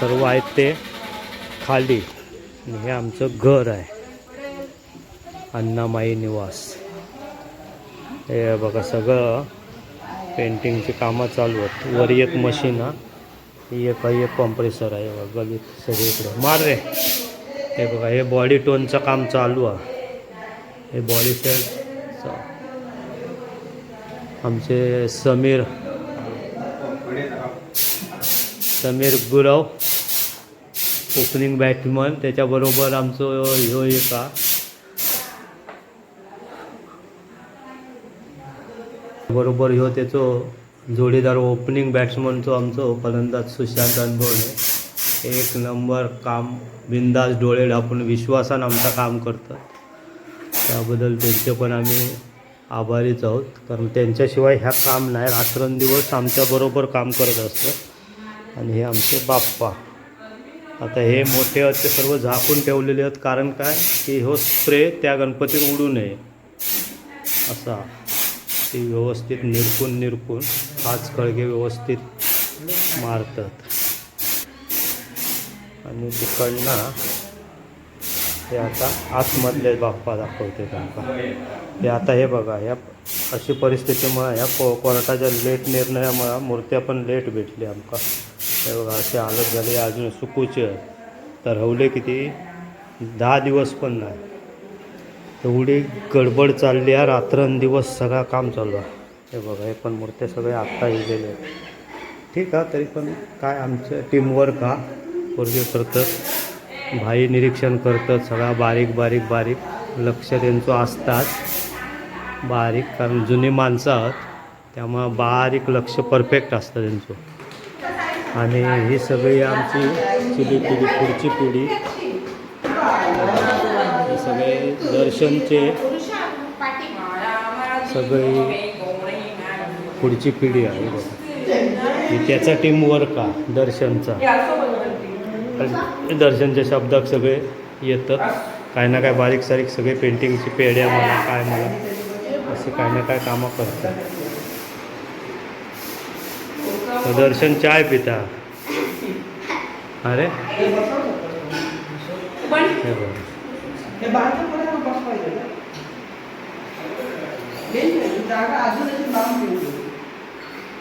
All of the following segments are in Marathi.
सर्व आहेत ते खाली. आणि हे आमचं घर आहे. अण्णामाई निवास. हे बघा सगळं पेंटिंगची कामं चालू आहेत. वर एक मशीन हा ही एक एक कॉम्प्रेसर आहे. बघा गलीत सगळीकडे मार रे. हे बघा हे बॉडी टोनचं काम चालू आहे. हे बॉडी सेट आमचे समीर. समीर गुरव. ओपनिंग बॅट्समन त्याच्याबरोबर आमचं ह्यो एका. बरोबर ह्यो त्याचो जोडीदार ओपनिंग बॅट्समनचो आमचो फलंदाज सुशांत अनभवणे एक नंबर काम बिंदास डोळे ढापून विश्वासानं आमचं काम करतात. त्याबद्दल त्यांचे पण आम्ही आभारीच आहोत. कारण त्यांच्याशिवाय ह्या काम नाही. रात्रंदिवस आमच्याबरोबर काम करत असतं आणि हे आमचे बाप्पा. आता हे मोठे आहेत ते सर्व झाकून ठेवलेले आहेत. कारण काय? की हो स्प्रे त्या गणपतीवर उडू नये. असा. ती व्यवस्थित निरपून निरपून हाच कळगे व्यवस्थित मारतात. आणि तिकडनं ते आता आतमधले बाप्पा दाखवते त्यांना. हे आता हे बघा ह्या अशी परिस्थितीमुळे ह्या को कोर्टाच्या लेट निर्णयामुळे मूर्त्या पण लेट भेटली आमका. हे बघा असे हालत झाली. अजून सुकूचे आहेत. तर हवले किती? दहा दिवस पण नाही. एवढी गडबड चालली आहे. रात्रंदिवस सगळं काम चालू आहे. हे बघा हे पण मूर्त्या सगळे आत्ता येलेले आहेत. ठीक आहे तरी पण काय आमचं टीमवर्क हा. पोरगे करतात भाई निरीक्षण करतात सगळा बारीक बारीक बारीक. लक्ष त्यांचं असतात बारीक कारण जुनी माणसं आहात त्यामुळं बारीक लक्ष परफेक्ट असतं त्यांचं. आणि ही सगळी आमची चिली पिढी पुढची पिढी. हे सगळे दर्शनचे सगळी पुढची पिढी आहे. बघा त्याचा टीमवर्क का दर्शनचा. आणि दर्शनच्या शब्दात सगळे येतात. काय ना काय बारीक सारीक सगळे पेंटिंगची पेढ्या म्हणा काय म्हणा असे काय ना काय कामं करतात. तर दर्शन चाय पिता। अरे। हे बघ।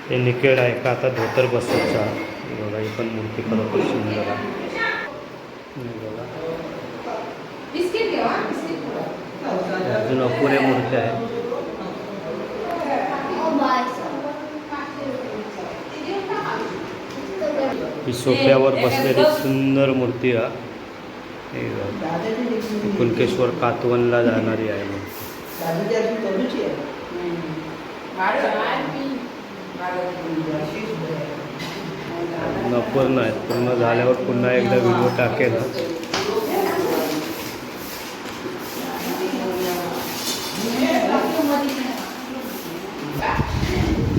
हे निकेड आहे का? आता धोतर बसतचा हे बघा ही पण मूर्ती खरोखर सुंदर आहे बघा. बिस्किट घेवा बिस्किट अजून अपुऱ्या मूर्त्या आहेत. ही सोफ्यावर बसलेली सुंदर मूर्ती आहे कुणकेश्वर कातवनला जाणारी आहे पूर्ण आहेत पूर्ण झाल्यावर पुन्हा एकदा व्हिडिओ टाकेल.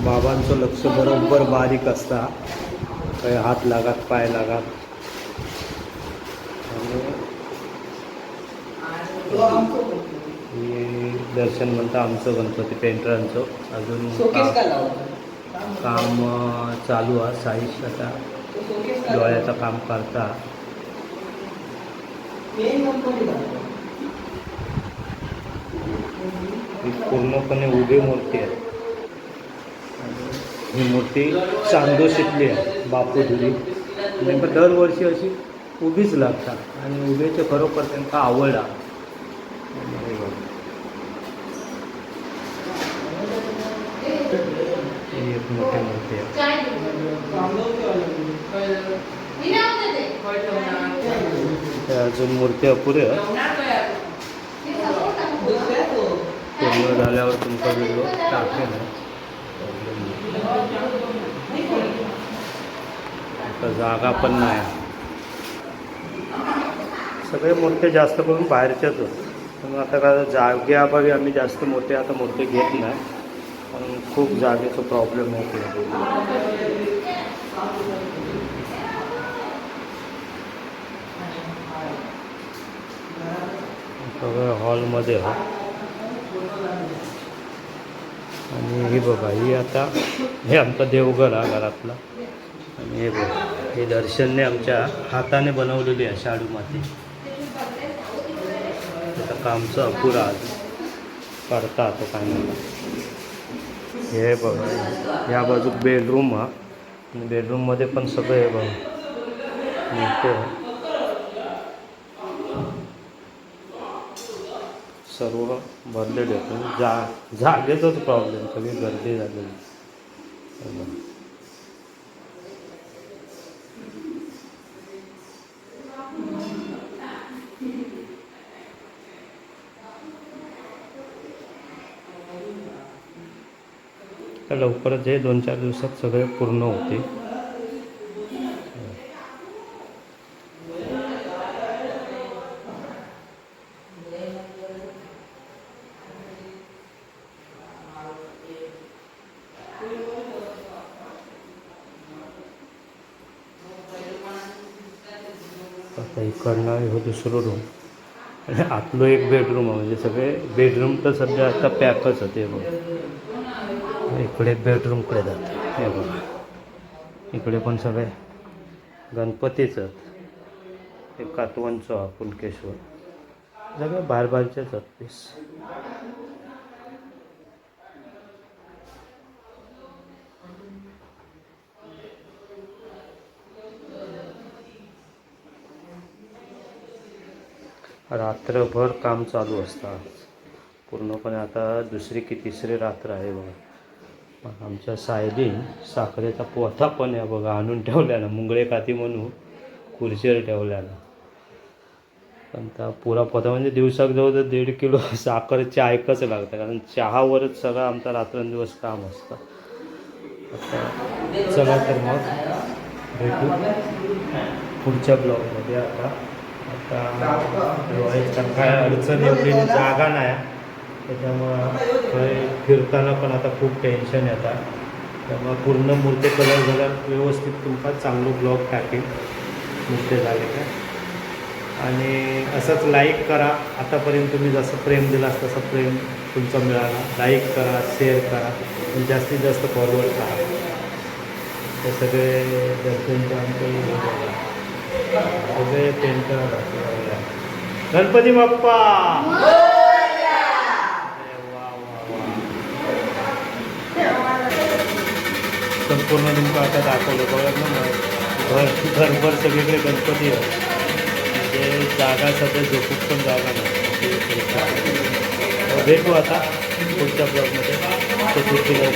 बाबांचं लक्ष बरोबर बारीक असता काही हात लागत पाय लागत. दर्शन म्हणता आमचं गणपती पेंटरांचं. अजून काम चालू आहे साईश आता. डोळ्याचं काम करता. पूर्णपणे उभी मूर्ती आहे ही मूर्ती चांदोशीतली आहे बापूधुरी नेमकं दरवर्षी अशी उभीच लागतात आणि उभेचे खरोखर त्यांना आवड आहे. हे एक मोठी मूर्ती आहे. त्या अजून मूर्ती अपुऱ्या पूर्ण झाल्यावर तुमचा व्हिडिओ टाकेल आता जागा पण नाही. सगळे मूर्ती जास्त करून बाहेरच्याच होत पण आता काय जागेअभावी आम्ही जास्त मोठे आता मूर्ती घेत नाही. पण खूप जागेचा प्रॉब्लेम होतो सगळं हॉलमध्ये आणि ही बघा ही आता हे आमचं देवघर हा घरातला. आणि हे बघ हे दर्शनने आमच्या हाताने बनवलेली आहे शाडू माती. आता कामचं अपुरा आज. करता आता काय नाही. हे बघा या बाजू बेडरूम हा. आणि बेडरूममध्ये पण सगळं हे बघा. मोठे सर्व भरलेले जा जागेचाच प्रॉब्लेम सगळी गर्दी झालेली. तर लवकरच हे दोन चार दिवसात सगळे पूर्ण होते आता इकडनं हो दुसरं रूम आणि आतलो एक बेडरूम आहे म्हणजे सगळे बेडरूम तर सध्या आता पॅकच होते बघ. इकडे बेडरूमकडे जात. हे बघा. इकडे पण सगळे गणपतीच आहेत. हे कातवांचं कुणकेश्वर सगळे बाहेर बाहेरचेच आहेत पीस रात्रभर काम चालू असतं पूर्णपणे आता दुसरी की तिसरी रात्र आहे बघा. आमच्या सायलीन साखरेचा पोथा पण आहे बघा आणून ठेवल्याला मुंगळे काती म्हणून खुर्चीवर ठेवल्याला पण त्या पुरा पोथा म्हणजे दिवसाक जवळ दीड किलो साखर चायकच लागतं कारण चहावरच सगळं आमचा रात्रंदिवस काम असतं. आता चला तर मग भेटू पुढच्या ब्लॉगमध्ये आता. आता काय अडचण एवढी जागा नाही. त्याच्यामुळं फिरताना पण आता खूप टेन्शन येतात त्यामुळं पूर्ण मूर्ते कलर झाल्यावर व्यवस्थित तुमका चांगलं ब्लॉग टाकेल मूर्ती झाले काय आणि असंच लाईक करा. आतापर्यंत तुम्ही जसं प्रेम दिलास तसं प्रेम तुमचं मिळाला. लाईक करा शेअर करा. आणि जास्तीत जास्त फॉरवर्ड करा हे सगळे दर्शनचे आमचे पेंटर. गणपती बाप्पा. संपूर्ण तुमचं आता दाखवलं. बघत ना घर घरभर सगळीकडे गणपती आहे. म्हणजे जागा सध्या झोपूक पण जागा नाही. भेटू आता पुढच्या ब्लॉगमध्ये. तो लवकर